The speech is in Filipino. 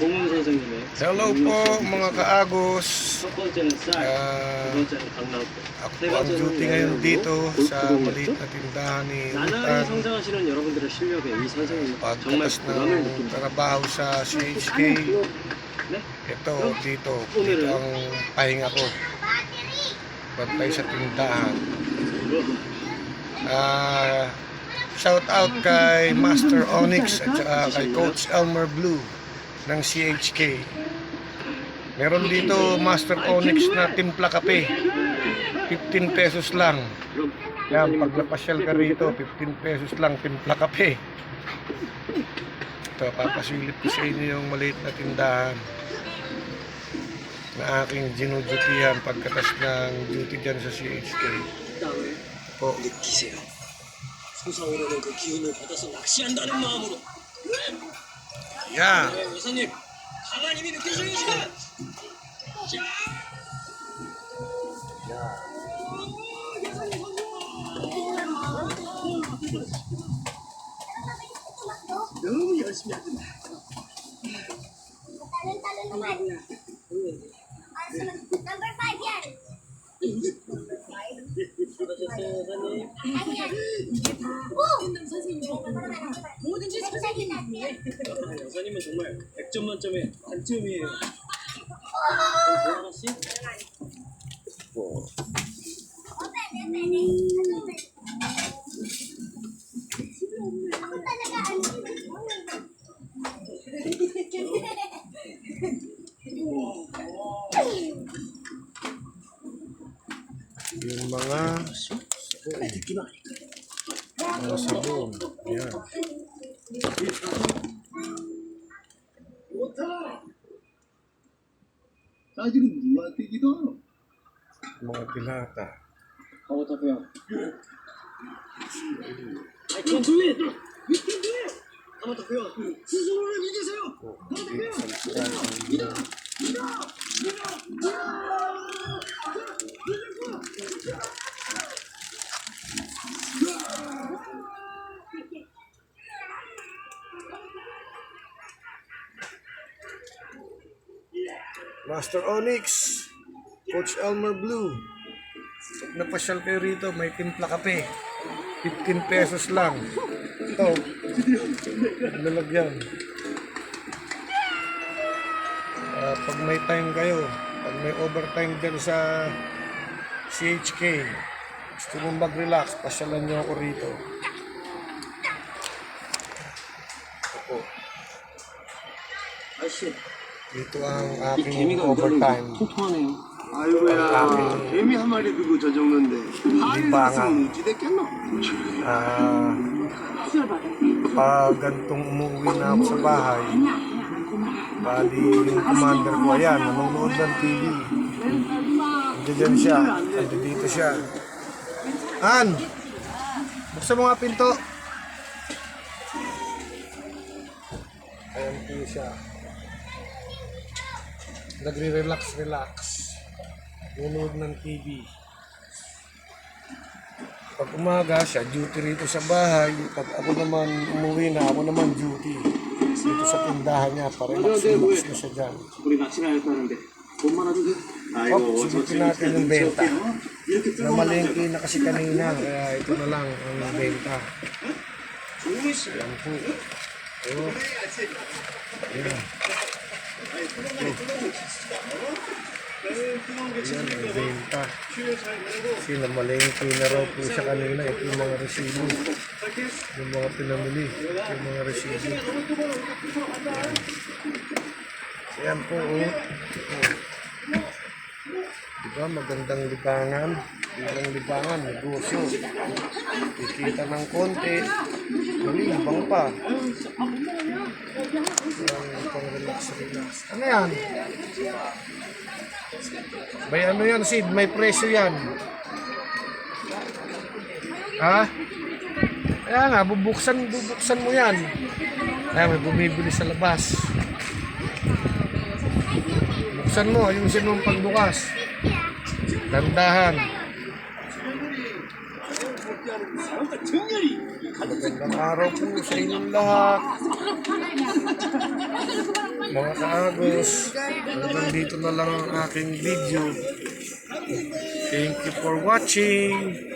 Hello po mga kaagos. Uh, ako po ang duty ngayon dito sa maliit na tindahan ni Rutan. Pagkakas ng trabaho sa CHK, ito dito, dito ang pahinga ko. Bantay sa tindahan. Ah... Shout out kay Master Onyx at kay Coach Elmer Blue ng CHK. Meron dito Master Onyx na timpla kape. 15 pesos lang. 그럼 Yan, pag napasyal ka rito, 15 pesos lang timpla kape. Ito, papasilip ko sa inyo yung maliit na tindahan na aking dinudutihan pagkatas ng duty dyan sa CHK. 땀을 Po, 느끼세요. 솟아오르는 그 기운을 받아서 낚시한다는 마음으로. 야. 네, 이사님. 강한 힘이 느껴지는 지금. 야. 너무 열심히 하지 마. 다른 다른 놈아. 알았어. 넘버 5야. 수고하셨어요, 선생님. 이게 다 어! 선생님 뭐든지 선생님이에요. 선생님은 정말 100점 만점에 단점이에요. 어, 뭐 하나씩? 뭐. 오빠 내가 안 하고 그냥 좋다. 사실은 누구한테기도 하고. mga dilata. How to feel? I can do it. We can do it. How to feel? 스스로를 이기세요. How to feel? 믿어. Master Onyx, Coach Elmer Blue. Napasyal kayo rito, may timpla kape. 15 pesos lang. Ito, lalagyan. Ah, pag may time kayo, pag may overtime dyan sa CHK, gusto mong mag-relax, pasyalan nyo ako rito. Opo, 아씨, dito ang 이 aking 개미가 overtime. 의외로 통통하네요. 아이고야 개미 한 마리 두고 저 정도인데 파리 리방아. 났으면 어찌 됐겠노 Ah, pag gantong umuwi na ako sa bahay, bali yung commander ko, ayan, nanonood ng TV. Nandiyan siya, nandito siya. Han! Buksan mo nga pinto. Ayan po siya. nagre-relax relax. Nanonood ng TV pag umaga siya duty rito sa bahay. Pag ako naman umuwi na ako naman duty. Dito sa tindahan niya para relax relax na siya dyan. Oh, subukin natin yung benta. namalengke na kasi kanina kaya ito na lang ang benta. Yan po. Oh. yeah. Ayan ang benta. Kasi namalengke na raw po siya kanina. Ito yung mga resibo. Yung mga pinamili. Yung mga resibo. Ayan. Ayan po. Oh. Oh. Diba, magandang libangan. Magandang libangan, negosyo. Kikita ng konti. Malibang pa. Yan, pang relax, relax. Ano yan? May ano yan, Sid? May presyo yan. Ha? Kaya nga, bubuksan, bubuksan mo yan. Kaya may bumibili sa labas. Buksan mo, ayusin mo ang pagbukas. Dandahan. Magandang araw po sa inyong lahat. Mga kaagos, hanggang dito na lang ang aking video. Thank you for watching.